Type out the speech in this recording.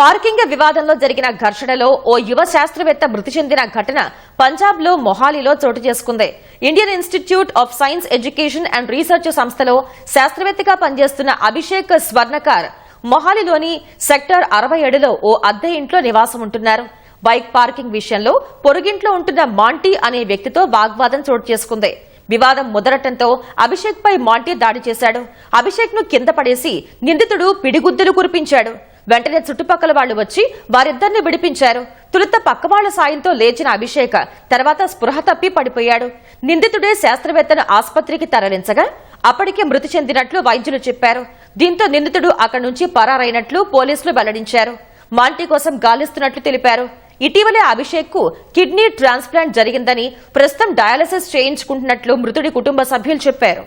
Parking వివాదంలో జరిగిన ఘర్షణలో ఓ యువ శాస్త్రవేత్త మృతి చెందిన ఘటన పంజాబ్లో మొహాలీలో చోటు చేసుకుంది. Indian institute of science education and research సంస్థలో శాస్త్రవేత్తగా పనిచేస్తున్న అభిషేక్ స్వర్ణకార్ మొహాలీలోని సెక్టర్ అరవై ఏడులో ఓ అద్దె ఇంట్లో నివాసం ఉంటున్నారు. బైక్ పార్కింగ్ విషయంలో పొరుగింట్లో ఉంటున్న మాంటీ అనే వ్యక్తితో వాగ్వాదం చోటు చేసుకుంది. వివాదం ముదరటంతో అభిషేక్ పై మాంటీ దాడి చేశాడు. అభిషేక్ను కింద పడేసి నిందితుడు పిడిగుద్దులు కురిపించాడు. వెంటనే చుట్టుపక్కల వాళ్ళు వచ్చి వారిద్దరిని విడిపించారు. తొలుత పక్కవాళ్ళ సాయంతో లేచిన అభిషేక్ తర్వాత స్పృహ తప్పి పడిపోయాడు. నిందితుడే శాస్త్రవేత్తను ఆసుపత్రికి తరలించగా అప్పటికే మృతి చెందినట్లు వైద్యులు చెప్పారు. దీంతో నిందితుడు అక్కడి నుంచి పరారైనట్లు పోలీసులు వెల్లడించారు. మాల్టీ కోసం గాలిస్తున్నట్లు తెలిపారు. ఇటీవలే అభిషేక్కు కిడ్నీ ట్రాన్స్ప్లాంట్ జరిగిందని ప్రస్తుతం డయాలసిస్ చేయించుకుంటున్నట్లు మృతుడి కుటుంబ సభ్యులు చెప్పారు.